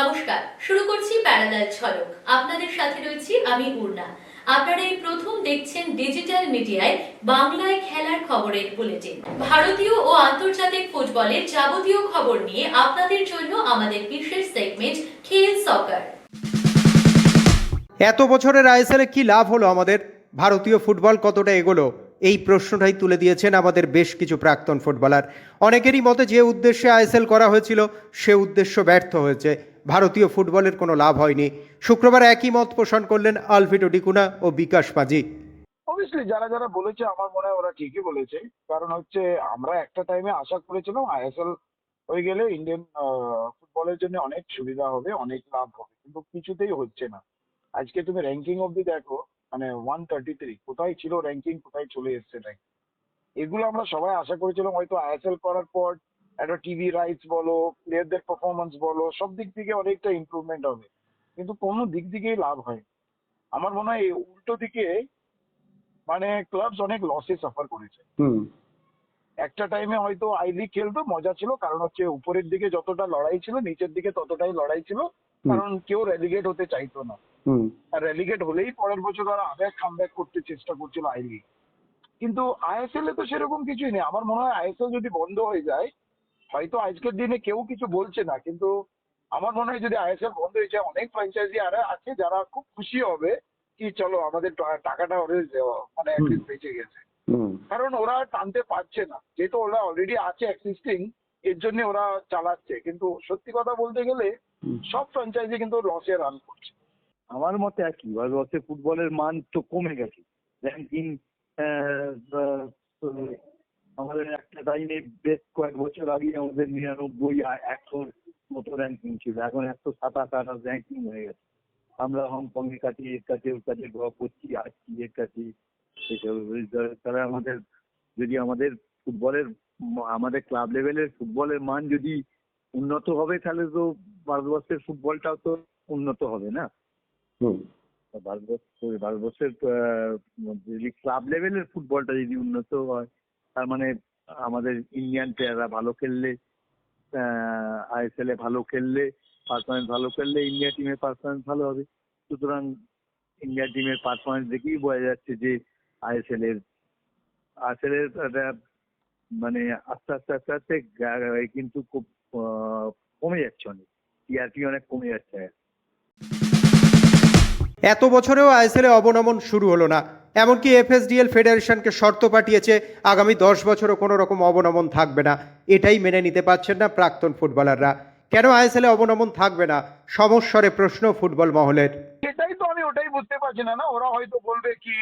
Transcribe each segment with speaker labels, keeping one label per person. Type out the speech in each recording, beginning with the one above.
Speaker 1: নমস্কার, শুরু করছি প্যারালাল ঝলক আপনাদের সাথে রয়েছি আমি পূর্ণা আপনারা এই প্রথম দেখছেন ডিজিটাল মিডিয়ায় বাংলায় খেলার খবরের বুলেটিন। ভারতীয় ও আন্তর্জাতিক ফুটবলের যাবতীয় খবর নিয়ে আপনাদের জন্য আমাদের বিশেষ সেগমেন্ট খেল সকার
Speaker 2: এত বছরের আইএসএলে কি লাভ হলো আমাদের? ভারতীয় ফুটবল কতটা এগোলো? এই প্রশ্নটাই তুলে দিয়েছেন আমাদের বেশ কিছু প্রাক্তন ফুটবলার। অনেকেরই মতে যে উদ্দেশ্যে আইএসএল করা হয়েছিল, সে উদ্দেশ্য ব্যর্থ হয়েছে। ভারতীয় ফুটবলের কোনো লাভ হয়নি। শুক্রবার একই মত পোষণ করলেন আলফিটো ডিকুনা ও বিকাশ মাঝি।
Speaker 3: অবভিয়াসলি যারা যারা বলেছে, আমার মনে হয় ওরা ঠিকই বলেছে। কারণ হচ্ছে, আমরা একটা টাইমে আশা করেছিলাম আইএসএল হয়ে গেলে ইন্ডিয়ান ফুটবলের জন্য অনেক সুবিধা হবে, অনেক লাভ হবে। কিন্তু কিছুতেই হচ্ছে না। আজকে তুমি র্যাঙ্কিং অবধি দেখো মানে ওয়ান থার্টি থ্রি কোথায় ছিল র্যাঙ্কিং কোথায় চলে এসছে র্যাঙ্কিং এগুলো আমরা সবাই আশা করেছিলাম, হয়তো আইএসএল করার পর একটা টিভি রাইটস বলো প্লেয়ারদের পারফরমেন্স বলো সব দিক থেকে অনেকটা ইমপ্রুভমেন্ট হবে। কিন্তু কোনো দিক থেকেই লাভ হয় আমার মনে হয় উল্টো দিকে মানে ক্লাবস অনেক লসে সাফার করেছে। একটা টাইমে হয়তো আই লিগ খেলতো মজা ছিল কারণ হচ্ছে উপরের দিকে যতটা লড়াই ছিল নিচের দিকে ততটাই লড়াই ছিল কারণ কেউ রেলিগেট হতে চাইতো না। আর রেলিগেট হলেই পরের বছর ওরা আবার কামব্যাক করতে চেষ্টা করছিল আই লিগ কিন্তু আইএসএল এ তো সেরকম কিছুই নেই। আমার মনে হয় আইএসএল যদি বন্ধ হয়ে যায় হয়তো আজকের দিনে কেউ কিছু বলছে না কিন্তু আমার মনে হয় যদি আইএসএল বন্ধ হয়ে যায় অনেক ফ্র্যাঞ্চাইজি আর আছে যারা খুব খুশি হবে কি চলো আমাদের টাকাটা ওদের মানে বেঁচে গেছে। কারণ ওরা টানতে পারছে না যেহেতু ওরা অলরেডি আছে এক্সিস্টিং এর জন্য ওরা চালাচ্ছে কিন্তু সত্যি কথা বলতে গেলে সব ফ্র্যাঞ্চাইজি কিন্তু লসে রান করছে।
Speaker 4: আমার মতে একই ভারতবর্ষে ফুটবলের মান তো কমে গেছে। র্যাঙ্কিং আমাদের একটা টাইমে বেশ কয়েক বছর আগে আমাদের নিরানব্বই একশোর মতো র্যাঙ্কিং ছিল? এখন একশো সাতাশ আঠাশ র্যাঙ্কিং হয়ে গেছে। আমরা হংকং এর কাছে এর কাছে ওর কাছে ড্র করছি আসছি এর কাছে। এসব তারা আমাদের যদি আমাদের ফুটবলের আমাদের ক্লাব লেভেলের ফুটবলের মান যদি উন্নত হবে তাহলে তো ভারতবর্ষের ফুটবলটাও তো উন্নত হবে না? ভারতবর্ষ ভারতবর্ষের যদি ক্লাব লেভেলের ফুটবলটা যদি উন্নত হয় তার মানে আমাদের ইন্ডিয়ান প্লেয়াররা ভালো খেললে আইএসএল এ ভালো খেললে পারফরমেন্স ভালো খেললে ইন্ডিয়া টিমের পারফরমেন্স ভালো হবে। সুতরাং ইন্ডিয়া টিমের পারফরমেন্স দেখেই বোঝা যাচ্ছে যে আইএসএল এর আইএসএল এর মানে আস্তে আস্তে আস্তে আস্তে কিন্তু খুব কমে যাচ্ছে অনেক। টিআরপি অনেক কমে যাচ্ছে।
Speaker 2: এত বছরেও আইএসএল এ অবনমন শুরু হলো না। এমনকি এফএসডিএল ফেডারেশনকে শর্ত পাঠিয়েছে, আগামী দশ বছরও কোনো রকম অবনমন থাকবে না। এটাই মেনে নিতে পারছেন না প্রাক্তন ফুটবলাররা। কেন আইএসএল অবনমন থাকবে না? সমস্বরে প্রশ্ন ফুটবল মহলের।
Speaker 3: সেটাই তো আমি ওটাই বুঝতে পারছি না না? ওরা হয়তো বলবে কি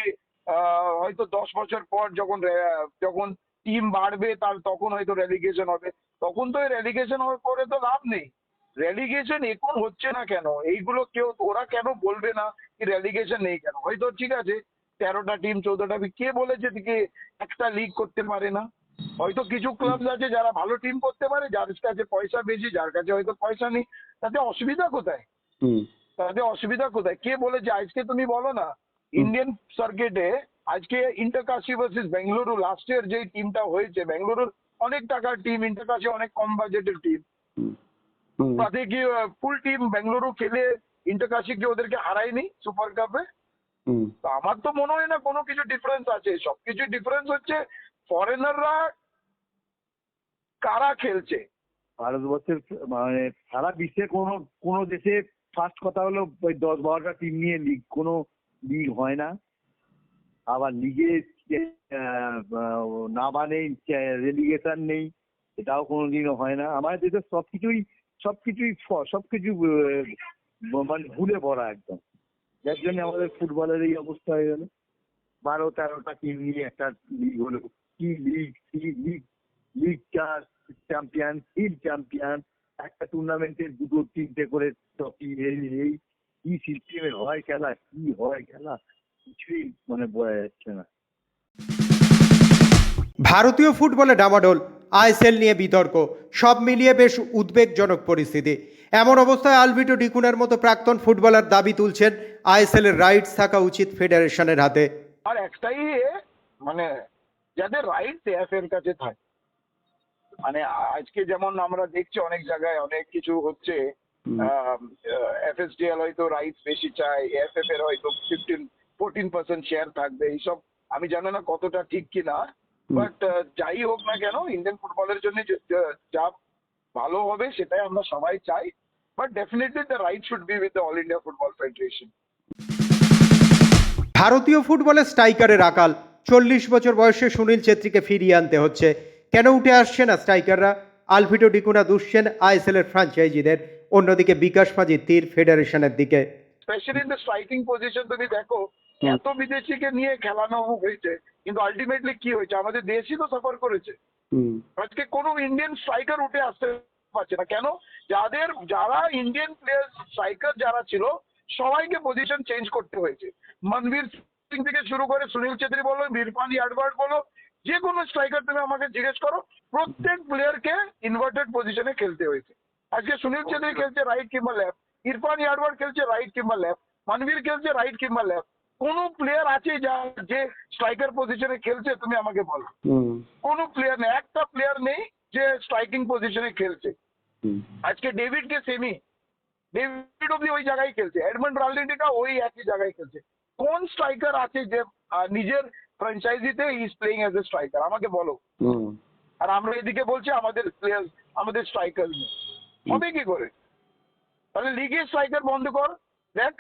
Speaker 3: হয়তো দশ বছর পর যখন যখন টিম বাড়বে, তার তখন হয়তো রেলিগেশন হবে। তখন তো রেলিগেশন করে তো লাভ নেই। রেলিগেশন এখন হচ্ছে না কেন? এইগুলো কেউ, ওরা কেন বলবে না কি রেলিগেশন নেই কেন? হয়তো ঠিক আছে তেরোটা টিম চোদ্দটা কে বলেছে কি একটা লিগ করতে পারে না? হয়তো কিছু ক্লাব আছে যারা ভালো টিম করতে পারে যার কাছে পয়সা বেশি যার কাছে হয়তো পয়সা নেই। তাতে অসুবিধা কোথায়? তাতে অসুবিধা কোথায়? কে বলেছে? আজকে তুমি বলো না ইন্ডিয়ান সার্কিটে আজকে Inter Kashi versus Bengaluru last year যে টিমটা হয়েছে বেঙ্গালুরুর অনেক টাকার টিম ইন্টারকাশি অনেক কম বাজেটের টিম তাতে কি ফুল টিম বেঙ্গালুরু খেলে ইন্টারকাশি কি ওদেরকে হারায়নি সুপার কাপে তো আমার তো মনে হয় না কোনো কিছু ডিফারেন্স আছে। সবকিছু ডিফারেন্স হচ্ছে ফরেনাররা কারা খেলছে?
Speaker 4: ভারতবর্ষের মানে সারা বিশ্বে কোনো কোনো দেশে ফার্স্ট কথা হলো ওই দশ বারোটা টিম নিয়ে লিগ কোনো লিগ হয় না। আবার লিগে নাবা নেই রেলিগেশন নেই এটাও কোনোদিনও হয় না। আমাদের দেশে সবকিছুই সবকিছুই সবকিছু মানে ভুলে পড়া একদম। যার জন্য আমাদের ফুটবলের এই অবস্থা হয়ে গেল। বারো, তেরোটা টিম নিয়ে একটা লিগ হলো। কি লিগ কি লিগ লিগ চার চ্যাম্পিয়ন ফিল্ড চ্যাম্পিয়ন একটা টুর্নামেন্টে দুটো, তিনটে করে ট্রফি এই এই। কি সিস্টেমে হয় খেলা? কি হয় খেলা? কিছুই মানে বোঝা যাচ্ছে না।
Speaker 2: ভারতীয় ফুটবলে ডামাডোল আইএসএল নিয়ে বিতর্ক। সব মিলিয়ে বেশ উদ্বেগজনক পরিস্থিতি। এমন অবস্থায় আলভিটো ডিকুনের মতো প্রাক্তন ফুটবলার দাবি তুলছেন আইএসএল এর রাইটস থাকা উচিত ফেডারেশনের হাতে।
Speaker 3: আর একটাই মানে যাদের রাইট এফ এর কাছে থাকে। মানে আজকে যেমন আমরা দেখছি অনেক জায়গায় অনেক কিছু হচ্ছে এফএসডিএল হয়তো রাইটস বেশি চায় এফএফ এর হয়তো ফিফটিন ফোরটিন পার্সেন্ট শেয়ার থাকবে এইসব আমি জানি না কতটা ঠিক কিনা। বাট যাই হোক না কেন ইন্ডিয়ান ফুটবলের জন্য যা ভালো হবে সেটাই আমরা সবাই চাই but definitely the right should be with the All India Football Federation
Speaker 2: ভারতীয় ফুটবলের স্ট্রাইকারের আকাল চল্লিশ বছর বয়সে সুনীল ছেত্রীকে ফিরিয়ে আনতে হচ্ছে। কেন উঠে আসছে না স্ট্রাইকাররা? আলভিটো ডিকুনা দুষছেন আইএসএল এর ফ্রাঞ্চাইজিদের অন্যদিকে বিকাশ মাঝি তীর ফেডারেশনের দিকে।
Speaker 3: Specially in the striking position তুমি দেখো এত বিদেশিকে নিয়ে খেলানো হয়েছে কিন্তু আলটিমেটলি কি হয়েছে? আমাদের দেশই তো সফর করেছে। আজকে কোনো ইন্ডিয়ান স্ট্রাইকার উঠে আসতে পারছে না। কেন? যাদের যারা ইন্ডিয়ান প্লেয়ার স্ট্রাইকার যারা ছিল সবাইকে পজিশন চেঞ্জ করতে হয়েছে। মনবীর সিং থেকে শুরু করে সুনীল ছেত্রী বলো বীরপান ইয়ারবার্ড বলো যে কোনো স্ট্রাইকার তুমি আমাকে জিজ্ঞেস করো প্রত্যেক প্লেয়ারকে ইনভার্টেড পজিশনে খেলতে হয়েছে। আজকে সুনীল ছেত্রী খেলছে রাইট কিংবা লেফট ইরফান ইয়ারবার্ড খেলছে রাইট কিংবা লেফট মনবীর খেলছে রাইট কিংবা লেফট কোনো প্লেয়ার আছে যা যে স্ট্রাইকার পজিশনে খেলছে তুমি আমাকে বলো। কোনো প্লেয়ার নেই একটা প্লেয়ার নেই যে স্ট্রাইকিং পজিশনে খেলছে। আজকে ডেভিড কে সেমি ডেভিড অব্দি ওই জায়গায় খেলছে এডমন্ড রালডিটা ওই একই জায়গায় খেলছে। কোন স্ট্রাইকার আছে যে নিজের ফ্র্যাঞ্চাইজিতে is playing as a striker আমাকে বলো। আর আমরা এদিকে বলছি আমাদের প্লেয়ার আমাদের স্ট্রাইকার নেই হবে কি করে। তাহলে লিগে স্ট্রাইকার বন্ধ কর দেখ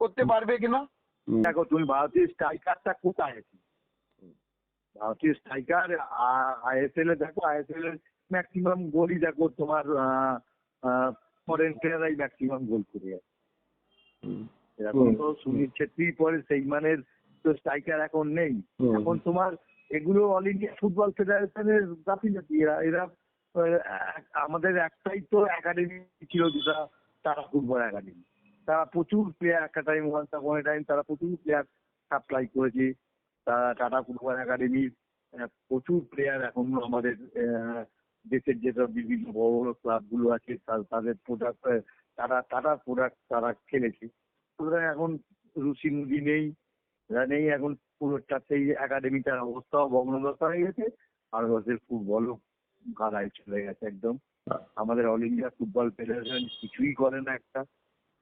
Speaker 3: করতে পারবে কিনা।
Speaker 4: দেখো তুমি ভারতীয় স্ট্রাইকারটা কোথায়? আছে ভারতীয় স্ট্রাইকার আইএসএল এ দেখো আইএসএল এর ম্যাক্সিমাম গোলই দেখো তোমার ফরেন প্লেয়াররাই ম্যাক্সিমাম গোল করে এরকম তো সুনীল ছেত্রী পরে সেই মানের তো স্ট্রাইকার এখন নেই। এখন তোমার এগুলো অল ইন্ডিয়া ফুটবল ফেডারেশনের গাফিলতি এরা এরা আমাদের একটাই তো একাডেমি ছিল যেটা তারা ফুটবল একাডেমি তারা প্রচুর প্লেয়ার একটা টাইম ওয়ান ওয়ান টাইম তারা প্রচুর প্লেয়ার সাপ্লাই করেছে। তারা টাটা ফুটবল একাডেমির প্রচুর প্লেয়ার এখন আমাদের দেশের যেটা বিভিন্ন বড় বড় ক্লাবগুলো আছে তাদের প্রোডাক্ট তারা টাটার প্রোডাক্ট তারা খেলেছে। সুতরাং এখন রুচি মুদি নেই নেই এখন পুরোটা সেই একাডেমিটার অবস্থাও ভগ্নদশা হয়ে গেছে আর ওদের ফুটবলও গালায় চলে গেছে একদম। আমাদের অল ইন্ডিয়া ফুটবল ফেডারেশন কিছুই করে না একটা।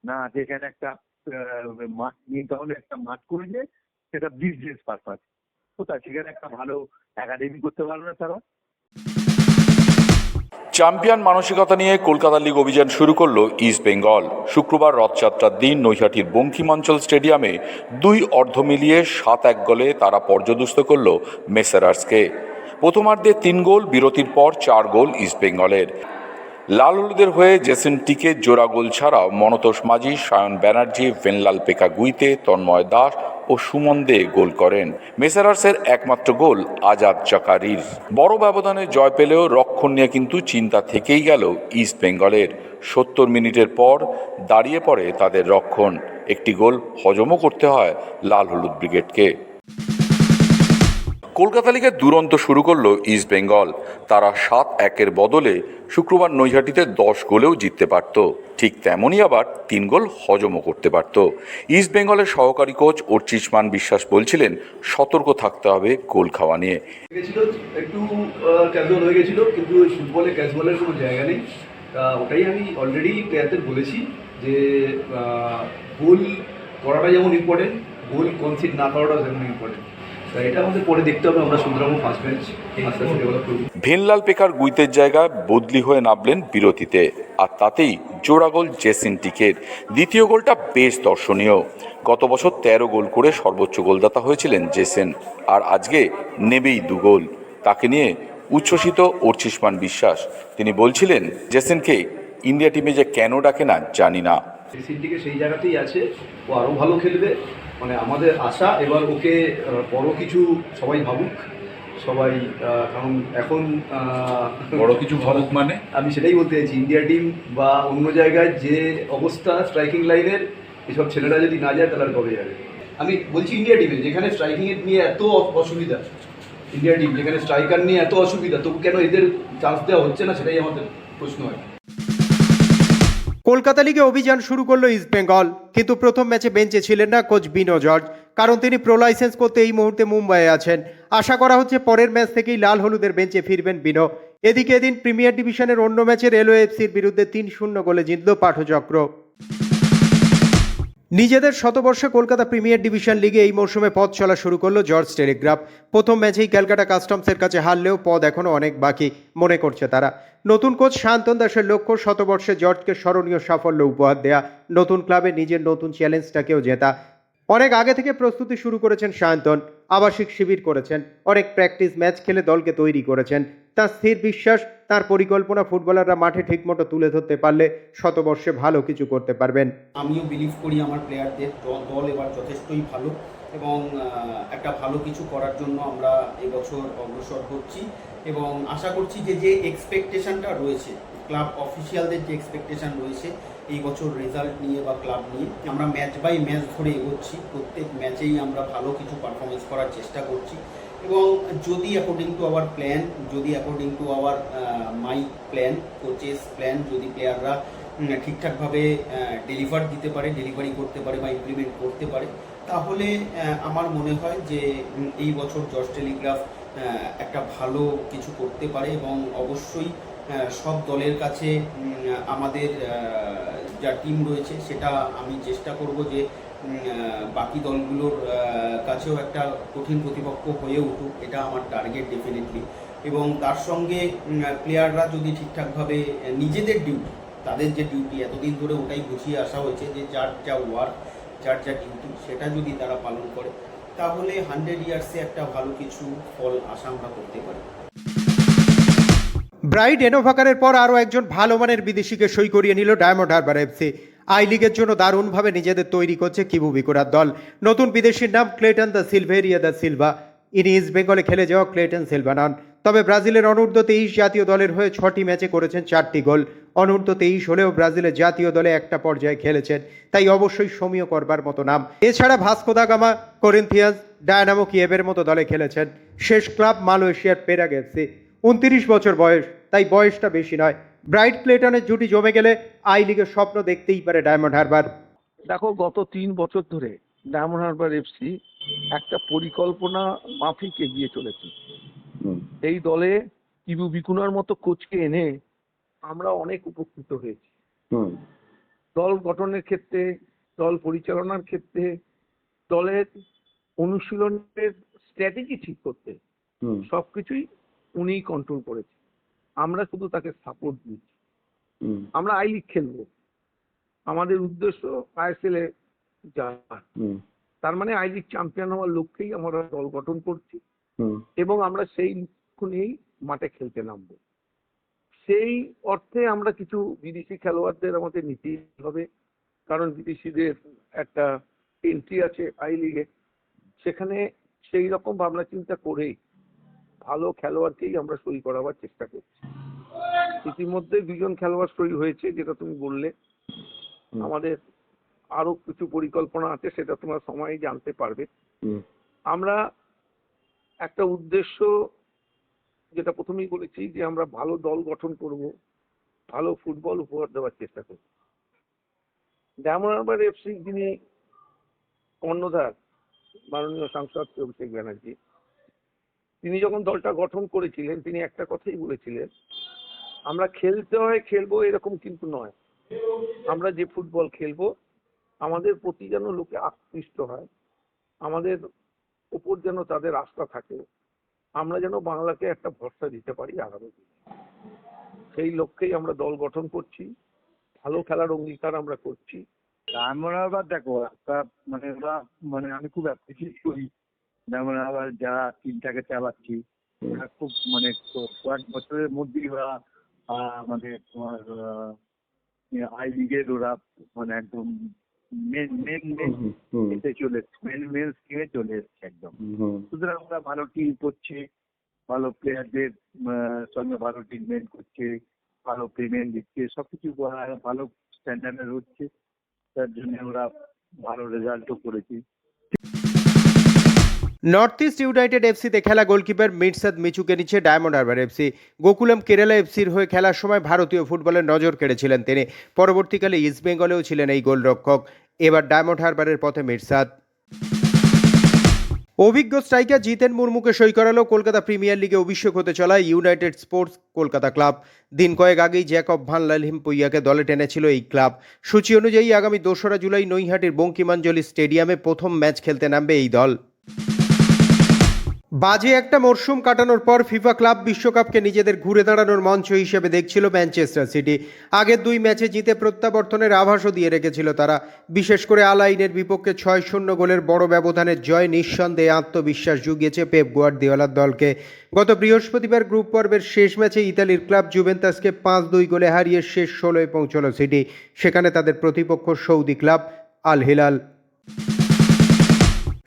Speaker 4: না, যেখানে একটা মাঠ তাহলে একটা মাঠ করেছে সেটা বিজনেস পারপাস কোথায়? সেখানে একটা ভালো একাডেমি করতে পারবে না তারা।
Speaker 5: চ্যাম্পিয়ন মানসিকতা নিয়ে কলকাতা লিগ অভিযান শুরু করল ইস্ট বেঙ্গল শুক্রবার রথযাত্রার দিন নৈহাটির বঙ্কিমাঞ্চল স্টেডিয়ামে দুই অর্ধ মিলিয়ে সাত এক গোলে তারা পর্যদস্ত করল মেসারার্সকে প্রথমার্ধে তিন গোল, বিরতির পর চার গোল ইস্ট বেঙ্গলের লাল হলুদের হয়ে জেসেন টিকে জোড়া গোল ছাড়াও মনতোষ মাঝি, সায়ন ব্যানার্জি, ভেনলাল পেকা গুইতে তন্ময় দাস ও সুমন দে গোল করেন। মেসারার্সের একমাত্র গোল আজাদ চাকারির বড় ব্যবধানে জয় পেলেও রক্ষণ নিয়ে কিন্তু চিন্তা থেকেই গেল ইস্ট বেঙ্গলের। সত্তর মিনিটের পর দাঁড়িয়ে পড়ে তাদের রক্ষণ। একটি গোল হজমও করতে হয় লাল হলুদ ব্রিগেডকে। কলকাতা লিগে দুরন্ত শুরু করল ইস্ট বেঙ্গল তারা সাত একের বদলে শুক্রবার নৈহাটিতে দশ গোলেও জিততে পারত। ঠিক তেমনই আবার তিন গোল হজমও করতে পারত। ইস্ট বেঙ্গলের সহকারী কোচ অর্চিসমান বিশ্বাস বলছিলেন, সতর্ক থাকতে হবে গোল খাওয়া নিয়ে।
Speaker 6: একটু ক্যাজুয়াল হয়ে গেছিল, কিন্তু ফুটবলে ক্যাজুয়ালের কোনো জায়গা নেই। ওটাই আমি অলরেডি প্লেয়ারদের বলেছি যে গোল করাটা যেমন ইম্পর্টেন্ট গোল কনসিড না করাটাও যেমন ইম্পর্টেন্ট
Speaker 5: ভেনলাল পেকার গুইতের জায়গায় বদলি হয়ে নামলেন বিরতিতে আর তাতেই জোড়া গোল জেসিন টিকের। দ্বিতীয় গোলটা বেশ দর্শনীয়। গত বছর তেরো গোল করে সর্বোচ্চ গোলদাতা হয়েছিলেন জেসেন আর আজকে নেবেই দু গোল। তাকে নিয়ে উচ্ছ্বসিত অর্চিসমান বিশ্বাস। তিনি বলছিলেন জেসেনকে ইন্ডিয়া টিমে যে কেন ডাকে না জানি না।
Speaker 6: সেই জায়গাতেই আছে ও আরও ভালো খেলবে। মানে আমাদের আশা এবার ওকে বড় কিছু সবাই ভাবুক সবাই কারণ এখন
Speaker 5: বড় কিছু ভাবুক মানে?
Speaker 6: আমি সেটাই বলতে চাইছি ইন্ডিয়া টিম বা অন্য জায়গায় যে অবস্থা স্ট্রাইকিং লাইনের এসব ছেলেরা যদি না যায় তাহলে আর কবে যাবে? আমি বলছি ইন্ডিয়া টিমে যেখানে স্ট্রাইকিং এর নিয়ে এত অসুবিধা ইন্ডিয়া টিম যেখানে স্ট্রাইকার নিয়ে এত অসুবিধা তবু কেন এদের চান্স দেওয়া হচ্ছে না? সেটাই আমাদের প্রশ্ন হয়।
Speaker 2: কলকাতা লিগে অভিযান শুরু করল ইস্টবেঙ্গল কিন্তু প্রথম ম্যাচে বেঞ্চে ছিলেন না কোচ বিনো জর্জ, কারণ তিনি প্রো লাইসেন্স করতে এই মুহূর্তে মুম্বাইয়ে আছেন। আশা করা হচ্ছে পরের ম্যাচ থেকেই লাল হলুদের বেঞ্চে ফিরবেন বিনো। এদিকে এদিন প্রিমিয়ার ডিভিশনের অন্য ম্যাচে রেলওয়ে এফসির বিরুদ্ধে তিন শূন্য গোলে জিতল পাঠচক্র। নিজেদের শতবর্ষে কলকাতা প্রিমিয়ার ডিভিশন লিগে এই মৌসুমে পথ চলা শুরু করল জর্জ টেলিগ্রাফ। প্রথম ম্যাচেই ক্যালকাটা কাস্টমসের কাছে হারলেও পদ এখনও অনেক বাকি, মনে করছে তারা। নতুন কোচ শান্তন দাসের লক্ষ্য শতবর্ষে জর্জকে স্মরণীয় সাফল্য উপহার দেয়া। নতুন ক্লাবে নিজের নতুন চ্যালেঞ্জটাকেও জেতা। অনেক আগে থেকে প্রস্তুতি শুরু করেছেন সায়ন্তন আবাসিক শিবির করেছেন। অনেক প্র্যাকটিস ম্যাচ খেলে দলকে তৈরি করেছেন। তার স্থির বিশ্বাস, তার পরিকল্পনা ফুটবলাররা মাঠে ঠিকমতো তুলে ধরতে পারলে শতবর্ষে ভালো কিছু করতে পারবেন।
Speaker 7: আমিও বিলিভ করি আমার প্লেয়ারদের দল এবার যথেষ্টই ভালো এবং একটা ভালো কিছু করার জন্য আমরা এবছর অগ্রসর হচ্ছি এবং আশা করছি যে যে এক্সপেকটেশনটা রয়েছে ক্লাব অফিসিয়ালদের যে এক্সপেকটেশন রয়েছে, এই বছর রেজাল্ট নিয়ে বা ক্লাব নিয়ে, আমরা ম্যাচ বাই ম্যাচ ধরে এগোচ্ছি। প্রত্যেক ম্যাচেই আমরা ভালো কিছু পারফরমেন্স করার চেষ্টা করছি। এবং যদি অ্যাকর্ডিং টু আওয়ার প্ল্যান যদি according to our my plan coaches plan যদি প্লেয়াররা ঠিকঠাকভাবে ডেলিভার দিতে পারে ডেলিভারি করতে পারে বা ইমপ্লিমেন্ট করতে পারে, তাহলে আমার মনে হয় যে এই বছর জর্জ টেলিগ্রাফ একটা ভালো কিছু করতে পারে এবং অবশ্যই সব দলের কাছে আমাদের যা টিম রয়েছে, সেটা আমি চেষ্টা করব যে বাকি দলগুলোর কাছেও একটা কঠিন প্রতিপক্ষ হয়ে উঠুক, এটা আমার টার্গেট ডেফিনেটলি এবং তার সঙ্গে প্লেয়াররা যদি ঠিকঠাকভাবে নিজেদের ডিউটি তাদের যে ডিউটি এতদিন ধরে ওটাই বুঝিয়ে আসা হয়েছে যে, যার যা ওয়ার্ক যার যা ডিউটি সেটা যদি তারা পালন করে, তাহলে হান্ড্রেড ইয়ার্সে একটা ভালো কিছু ফল আশা আমরা করতে পারি।
Speaker 2: ব্রাইট এনোভাকারের পর আরও একজন ভালো মানের বিদেশিকে সই করিয়ে নিল ডায়মন্ড হারবার এফসি। আই লিগের জন্য দারুণভাবে নিজেদের তৈরি করছে কিবু বিকুরার দল। নতুন বিদেশির নাম Cleiton da Silveira da Silva. ইনি ইস্ট বেঙ্গলে খেলে যাওয়া ক্লেটন সিলভা নন। তবে ব্রাজিলের অনূর্ধ্ব তেইশ জাতীয় দলের হয়ে ছটি ম্যাচে করেছেন চারটি গোল। অনূর্ধ্ব তেইশ হলেও ব্রাজিলের জাতীয় দলে একটা পর্যায়ে খেলেছেন। তাই অবশ্যই সমীয় করবার মতো নাম। এছাড়া Vasco da Gama Corinthians Dynamo কিয়েবের মতো দলে খেলেছেন। শেষ ক্লাব মালয়েশিয়ার পেরাগ এফসি। উনত্রিশ বছর বয়স তাই বয়সটা বেশি নয়। ব্রাইট ক্লেটনের জুটি জমে গেলে আই লিগের স্বপ্ন দেখতেই পারে ডায়মন্ড হারবার।
Speaker 8: দেখো গত তিন বছর ধরে ডায়মন্ড হারবার এফসি একটা পরিকল্পনা মাফিক এগিয়ে চলেছে। এই দলে ইবু বিকুনার মতো কোচকে এনে আমরা অনেক উপকৃত হয়েছি। দল গঠনের ক্ষেত্রে দল পরিচালনার ক্ষেত্রে দলের অনুশীলনের স্ট্র্যাটেজি ঠিক করতে সবকিছুই উনিই কন্ট্রোল করেছে। আমরা শুধু তাকে সাপোর্ট দিচ্ছি। আমরা আই লিগ খেলব। আমাদের উদ্দেশ্য আইএসএল এ তার মানে আই লিগ চ্যাম্পিয়ন হওয়ার লক্ষ্যেই আমরা দল গঠন করছি। এবং আমরা সেই লক্ষ্য নিয়েই মাঠে খেলতে নামবো। সেই অর্থে আমরা কিছু বিদেশি খেলোয়াড়দের আমাদের নিতেই হবে। কারণ বিদেশিদের একটা এন্ট্রি আছে আই লিগে সেখানে সেই রকম ভাবনা চিন্তা করেই ভালো খেলোয়াড়কেই আমরা সই করাবার চেষ্টা করছি। ইতিমধ্যে দুজন খেলোয়াড় সই হয়েছে যেটা তুমি বললে। আমাদের আরও কিছু পরিকল্পনা আছে সেটা তোমরা সময় জানতে পারবে। আমরা একটা উদ্দেশ্য যেটা প্রথমেই বলেছি যে আমরা ভালো দল গঠন করব ভালো ফুটবল উপহার দেওয়ার চেষ্টা করব। হারবার এফসি যিনি কর্ণধার মাননীয় সাংসদ অভিষেক ব্যানার্জি তিনি যখন দলটা গঠন করেছিলেন, তিনি একটা কথাই বলেছিলেন, আমরা খেলতে হয় খেলব এরকম কিন্তু নয়। আমরা যে ফুটবল খেলব, আমাদের প্রতি যেন লোকে আকৃষ্ট হয়, আমাদের উপর যেন তাদের আস্থা থাকে, আমরা যেন বাংলাকে একটা ভরসা দিতে পারি আগামী দিনে। সেই লক্ষ্যেই আমরা দল গঠন করছি, ভালো খেলার অঙ্গীকার আমরা করছি।
Speaker 4: ডায়মন্ড হারবার দেখো, একটা মানে ওরা মানে আমি খুব অ্যাপ্রিসিয়েট করি ডায়মন্ড আবার যারা টিমটাকে চালাচ্ছি ওরা খুব মানে কয়েক বছরের মধ্যেই ওরা মানে তোমার আই লিগের ওরা মানে একদম মেন মেন মেন এতে চলে মেন মেন স্কিমে চলে এসছে একদম। সুতরাং ওরা ভালো টিম করছে ভালো প্লেয়ারদের সঙ্গে ভালো ট্রিটমেন্ট করছে ভালো পেমেন্ট দিচ্ছে সবকিছু ভালো স্ট্যান্ডার্ডের হচ্ছে তার জন্য ওরা ভালো রেজাল্টও করেছে।
Speaker 2: নর্থ ইস্ট ইউনাইটেড এফসিতে খেলা গোলকিপার মির্সাদ মিচুকে নিচ্ছে Diamond Harbour FC Gokulam Kerala এফসির হয়ে খেলার সময় ভারতীয় ফুটবলের নজর কেড়েছিলেন তিনি। পরবর্তীকালে ইস্ট বেঙ্গলেও ছিলেন এই গোলরক্ষক। এবার ডায়মন্ড হারবারের পথে মির্সাদ। অভিজ্ঞ স্ট্রাইকার জিতেন মুর্মুকে সই করালো কলকাতা প্রিমিয়ার লিগে অভিষেক হতে চলা ইউনাইটেড স্পোর্টস কলকাতা ক্লাব। দিন কয়েক আগেই জ্যাকব ভান লালহিম পুইয়াকে দলে টেনেছিল এই ক্লাব। সূচি অনুযায়ী আগামী দোসরা জুলাই নৈহাটির বঙ্কিমাঞ্জলি স্টেডিয়ামে প্রথম ম্যাচ খেলতে নামবে এই দল। বাজে একটা মরশুম কাটানোর পর ফিফা ক্লাব বিশ্বকাপকে নিজেদের ঘুরে দাঁড়ানোর মঞ্চ হিসেবে দেখছিল ম্যানচেস্টার সিটি। আগের দুই ম্যাচে জিতে প্রত্যাবর্তনের আভাসও দিয়ে রেখেছিল তারা। বিশেষ করে আলাইনের বিপক্ষে ছয় শূন্য গোলের বড় ব্যবধানের জয় নিঃসন্দেহে আত্মবিশ্বাস জুগিয়েছে পেপ গুয়ার্দিওলার দলকে। গত বৃহস্পতিবার গ্রুপ পর্বের শেষ ম্যাচে ইতালির ক্লাব জুভেন্তাসকে পাঁচ দুই গোলে হারিয়ে শেষ ষোলোয় পৌঁছল সিটি। সেখানে তাদের প্রতিপক্ষ Saudi club Al Hilal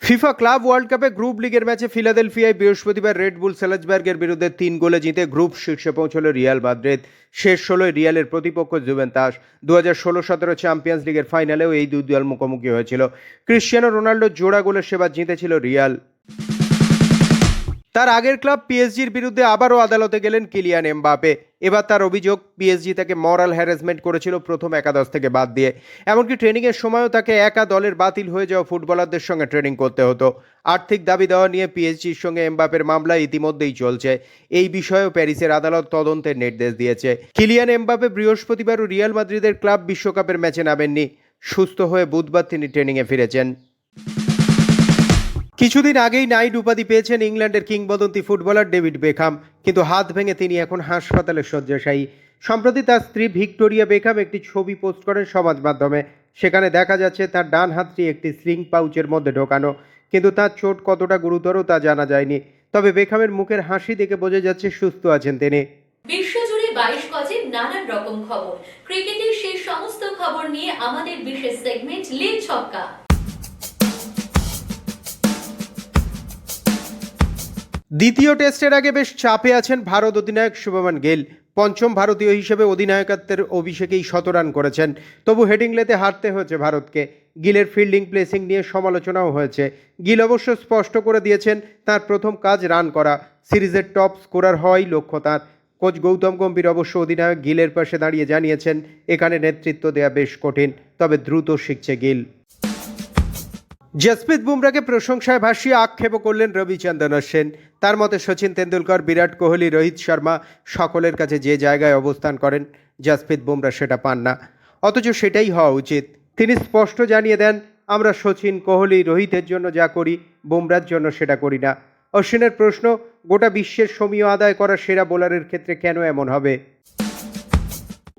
Speaker 2: FIFA club world কাপে গ্রুপ লিগের ম্যাচে ফিলাদেলফিয়ায় বৃহস্পতিবার রেড বুল সেলাজবার্গের বিরুদ্ধে তিন গোলে জিতে গ্রুপ শীর্ষে পৌঁছল রিয়াল মাদ্রিদ। শেষ ষোলোয় রিয়ালের প্রতিপক্ষ জুবেন তাস দু হাজার ষোলো সতেরো চ্যাম্পিয়ন্স লিগের ফাইনালেও এই দুই দল মুখোমুখি হয়েছিল। ক্রিশ্চিয়ানো রোনাল্ডো জোড়া গোলের সেবা জিতেছিল রিয়াল তার আগের ক্লাব পিএসজির বিরুদ্ধে আবারও আদালতে গেলেন কিলিয়ান এমবাপে। এবার তার অভিযোগ, পিএসজি তাকে মরাল হ্যারাসমেন্ট করেছিল প্রথম একাদশ থেকে বাদ দিয়ে। এমনকি ট্রেনিংয়ের সময়ও তাকে একা দলের বাতিল হয়ে যাওয়া ফুটবলারদের সঙ্গে ট্রেনিং করতে হতো। আর্থিক দাবি দেওয়া নিয়ে পিএসজির সঙ্গে এমবাপের মামলা ইতিমধ্যেই চলছে। এই বিষয়েও প্যারিসের আদালত তদন্তের নির্দেশ দিয়েছে। কিলিয়ান এমবাপে বৃহস্পতিবারও রিয়াল মাদ্রিদের ক্লাব বিশ্বকাপের ম্যাচে নামেননি। সুস্থ হয়ে বুধবার তিনি ট্রেনিংয়ে ফিরেছেন। কিছুদিন আগেই নাইট উপাধি পেয়েছেন ইংল্যান্ডের কিংবদন্তি ফুটবলার ডেভিড বেখাম, কিন্তু হাত ভেঙে তিনি এখন হাসপাতালে শয্যাশায়ী। সম্প্রতি তার স্ত্রী ভিক্টোরিয়া বেখাম একটি ছবি পোস্ট করেন সমাজ মাধ্যমে। সেখানে দেখা যাচ্ছে তার ডান হাতটি একটি স্লিং পাউচের মধ্যে ঢোকানো, কিন্তু তার চোট কতটা গুরুতর তা জানা যায়নি। তবে বেখামের মুখের হাসি দেখে বোঝা যাচ্ছে সুস্থ আছেন তিনি।
Speaker 1: বিশ্বজুড়ে বাইশ গজের নানান রকম খবর। ক্রিকেটের সেই সমস্ত খবর নিয়ে আমাদের বিশেষ সেগমেন্ট ছক্কা।
Speaker 2: দ্বিতীয় টেস্টের আগে বেশ চাপে আছেন ভারত অধিনায়ক শুভমান গিল। পঞ্চম ভারতীয় হিসেবে অধিনায়কত্বের অভিষেকেই শতরান করেছেন। তবু হেডিংলেতে হারতে হয়েছে ভারতকে। গিলের ফিল্ডিং, প্লেসিং নিয়ে সমালোচনাও হয়েছে। গিল অবশ্য স্পষ্ট করে দিয়েছেন তার প্রথম কাজ রান করা। সিরিজের টপ স্কোরার হওয়াই লক্ষ্য তাঁর। কোচ গৌতম গম্ভীর অবশ্য অধিনায়ক গিলের পাশে দাঁড়িয়ে জানিয়েছেন, এখানে নেতৃত্ব দেওয়া বেশ কঠিন, তবে দ্রুত শিখছে গিল। জসপ্রীত বুমরাকে প্রশংসায় ভাসিয়ে আক্ষেপও করলেন রবিচন্দ্রন অশ্বিন তার মতে সচিন তেন্ডুলকর, বিরাট কোহলি, রোহিত শর্মা সকলের কাছে যে জায়গায় অবস্থান করেন, জসপ্রীত বুমরা সেটা পান না। অথচ সেটাই হওয়া উচিত। তিনি স্পষ্ট জানিয়ে দেন, আমরা সচিন, কোহলি, রোহিতের জন্য যা করি, বুমরার জন্য সেটা করি না। অশ্বিনের প্রশ্ন, গোটা বিশ্বের সমীয় আদায় করা সেরা বোলারের ক্ষেত্রে কেন এমন হবে?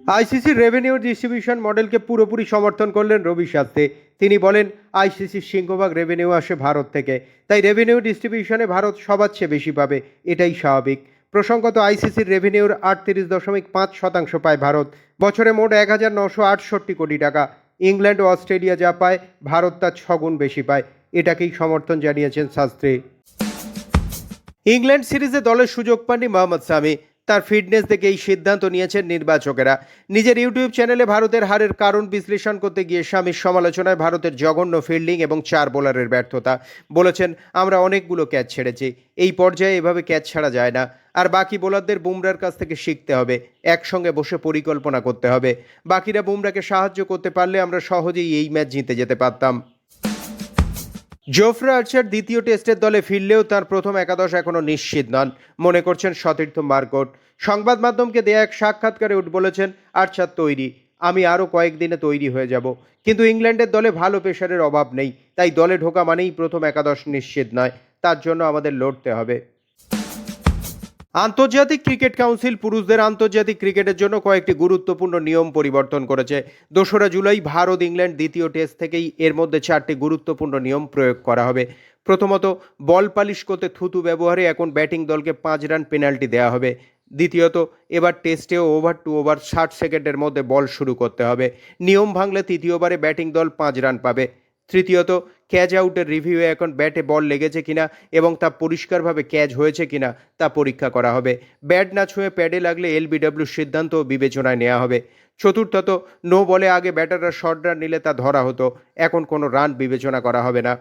Speaker 2: আইসিসির রেভিনিউ ডিস্ট্রিবিউশন মডেলকে পুরোপুরি সমর্থন করলেন রবি শাস্ত্রী। তিনি বলেন আইসিসির সিংহভাগ রেভিনিউ আসে ভারত থেকে। তাই রেভিনিউ ডিস্ট্রিবিউশনে ভারত সবার চেয়ে বেশি পাবে, এটাই স্বাভাবিক। প্রসঙ্গত আইসিসির রেভিনিউর আটত্রিশ দশমিক পাঁচ শতাংশ পায় ভারত। বছরে মোট এক হাজার নশো আটষট্টি কোটি টাকা। ইংল্যান্ড ও অস্ট্রেলিয়া যা পায়, ভারত তার ছগুণ বেশি পায়। এটাকেই সমর্থন জানিয়েছেন শাস্ত্রী। ইংল্যান্ড সিরিজে দলের সুযোগ পাননি মোহাম্মদ সামি। তার ফিটনেস দেখে এই সিদ্ধান্ত নিয়েছেন নির্বাচকেরা। নিজের ইউটিউব চ্যানেলে ভারতের হারের কারণ বিশ্লেষণ করতে গিয়ে স্বামীর সমালোচনায় ভারতের জঘন্য ফিল্ডিং এবং চার বোলারের ব্যর্থতা। বলেছেন, আমরা অনেকগুলো ক্যাচ ছেড়েছি। এই পর্যায়ে এভাবে ক্যাচ ছাড়া যায় না। আর বাকি বোলারদের বুমরার কাছ থেকে শিখতে হবে। একসঙ্গে বসে পরিকল্পনা করতে হবে। বাকিরা বুমরাকে সাহায্য করতে পারলে আমরা সহজেই এই ম্যাচ জিতে যেতে পারতাম। জোফরা আর্চার দ্বিতীয় টেস্টের দলে ফিরলেও তার প্রথম একাদশ এখনও নিশ্চিত নন। মনে করছেন সতীর্থ মার্কট। সংবাদ মাধ্যমকে দেয়া এক সাক্ষাৎকারে উঠ বলেছেন, আর্চার তৈরি, আমি আরও কয়েকদিনে তৈরি হয়ে যাব। কিন্তু ইংল্যান্ডের দলে ভালো পেশারের অভাব নেই, তাই দলে ঢোকা মানেই প্রথম একাদশ নিশ্চিত নয়। তার জন্য আমাদের লড়তে হবে। আন্তর্জাতিক ক্রিকেট কাউন্সিল পুরুষদের আন্তর্জাতিক ক্রিকেটের জন্য কয়েকটি গুরুত্বপূর্ণ নিয়ম পরিবর্তন করেছে। দোসরা জুলাই ভারত ইংল্যান্ড দ্বিতীয় টেস্ট থেকেই এর মধ্যে চারটি গুরুত্বপূর্ণ নিয়ম প্রয়োগ করা হবে। প্রথমত, বল পালিশ করতে থুতু ব্যবহারে এখন ব্যাটিং দলকে পাঁচ রান পেনাল্টি দেওয়া হবে। দ্বিতীয়ত, এবার টেস্টেও ওভার টু ওভার ষাট সেকেন্ডের মধ্যে বল শুরু করতে হবে। নিয়ম ভাঙলে তৃতীয়বারে ব্যাটিং দল পাঁচ রান পাবে। তৃতীয়ত ক্যাচ আউটের রিভিউয়ে এখন ব্যাটে বল লেগেছে কিনা এবং তা পরিষ্কারভাবে ক্যাচ হয়েছে কিনা তা পরীক্ষা করা হবে। ব্যাট না ছুঁয়ে প্যাডে লাগলে এলবিডব্লিউর সিদ্ধান্ত বিবেচনায় নেওয়া হবে। চতুর্থত নো বলে আগে ব্যাটাররা শর্ট রান নিলে তা ধরা হতো। এখন কোনো রান বিবেচনা করা হবে না।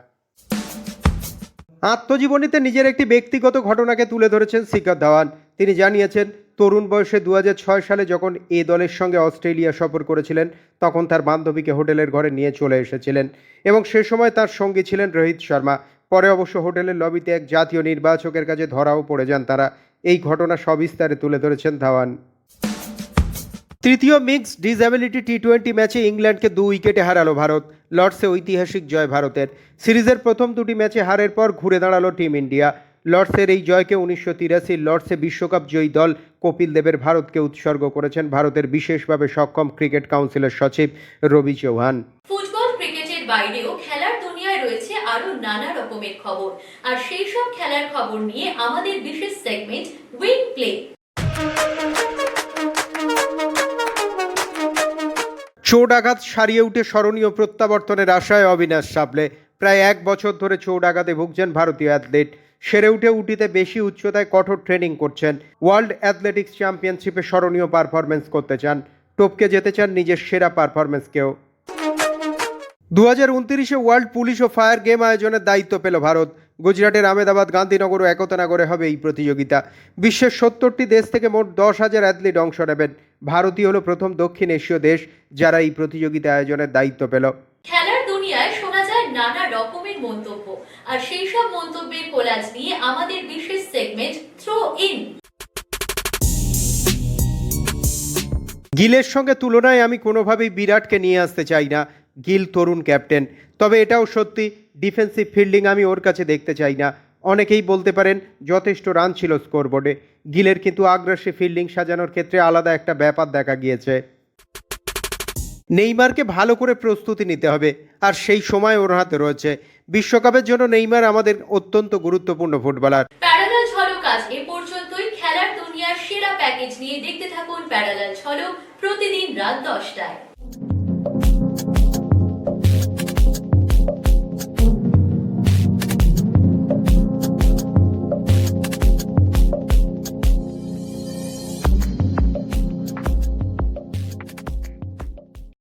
Speaker 2: আত্মজীবনীতে নিজের একটি ব্যক্তিগত ঘটনাকে তুলে ধরেছেন শিখর ধাওয়ান। তিনি জানিয়েছেন তরুণ বয়সে দু হাজার ছয় সালে যখন এ দলের সঙ্গে অস্ট্রেলিয়া সফর করেছিলেন, তখন তার বান্ধবীকে হোটেলের ঘরে নিয়ে চলে এসেছিলেন এবং সে সময় তার সঙ্গী ছিলেন রোহিত শর্মা। পরে অবশ্য হোটেলের লবিতে এক জাতীয় নির্বাচকের কাছে ধরাও পড়ে যান তারা। এই ঘটনা সবিস্তারে তুলে ধরেছেন ধাওয়ান। তৃতীয় মিক্সড ডিসএবিলিটি টি টোয়েন্টি ম্যাচে ইংল্যান্ডকে দু উইকেটে হারালো ভারত, লর্ডসে ঐতিহাসিক জয় ভারতের। সিরিজের প্রথম দুটি ম্যাচে হারের পর ঘুরে দাঁড়াল টিম ইন্ডিয়া। লর্ডসের এই জয়কে উনিশশো তিরাশির লর্ডসে বিশ্বকাপ জয়ী দল কপিল দেবের ভারতকে উৎসর্গ করেছেন ভারতের বিশেষভাবে সক্ষম ক্রিকেট কাউন্সিলের সচিব রবি চৌহান।
Speaker 1: ফুটবল ক্রিকেটের বাইরেও খেলার দুনিয়ায় রয়েছে আরও নানা রকমের খবর। আর সেই সব খেলার খবর নিয়ে আমাদের বিশেষ সেগমেন্ট উইং প্লে
Speaker 2: চোট আঘাত সারিয়ে উঠে স্মরণীয় প্রত্যাবর্তনের আশায় অবিনাশ সাবলে। প্রায় এক বছর ধরে চোট আঘাতে ভুগছেন ভারতীয় অ্যাথলেট সেরে উঠে উটিতে বেশি উচ্চতায় কঠোর ট্রেনিং করছেন। ওয়ার্ল্ড অ্যাথলেটিক্স চ্যাম্পিয়নশিপে স্মরণীয় পারফরমেন্স করতে চান। টপকে যেতে চান নিজের সেরা পারফরমেন্সকেও দু হাজার উনত্রিশে ওয়ার্ল্ড পুলিশ ও ফায়ার গেম আয়োজনের দায়িত্ব পেল ভারত। গুজরাটের আমেদাবাদ গান্ধীনগর ও একতানগরে হবে এই প্রতিযোগিতা। বিশ্বের সত্তরটি দেশ থেকে মোট দশ হাজার অ্যাথলিট অংশ নেবেন। ভারতই হলো প্রথম দক্ষিণ এশীয় দেশ যারা এই প্রতিযোগিতা আয়োজনের দায়িত্ব পেল।
Speaker 1: খেলার দুনিয়ায় শোনা যায় নানা রকমের মন্তব্য। আর সেই সব মন্তব্যের কোলাজ নিয়ে আমাদের বিশেষ সেগমেন্ট থ্রো ইন
Speaker 2: গিলের সঙ্গে তুলনায় আমি কোনোভাবেই বিরাটকে নিয়ে আসতে চাই না। গিল তরুণ ক্যাপ্টেন। তবে এটাও সত্যি ডিফেন্সিভ ফিল্ডিং আমি ওর কাছে দেখতে চাই না। অনেকেই বলতে পারেন, যথেষ্ট রান ছিল স্কোরবোর্ডে গিলের কিন্তু আগ্রাসী ফিল্ডিং সাজানোর ক্ষেত্রে আলাদা একটা ব্যাপার দেখা গিয়েছে। নেইমারকে ভালো করে প্রস্তুতি নিতে হবে। আর সেই সময় ওর হাতে রয়েছে বিশ্বকাপের জন্য নেইমার আমাদের অত্যন্ত গুরুত্বপূর্ণ ফুটবলার।
Speaker 1: প্যারালাল ঝলক আজ এ পর্যন্তই। খেলার দুনিয়ার সেরা প্যাকেজ নিয়ে দেখতে থাকুন প্যারালাল ঝলক প্রতিদিন রাত দশটায়।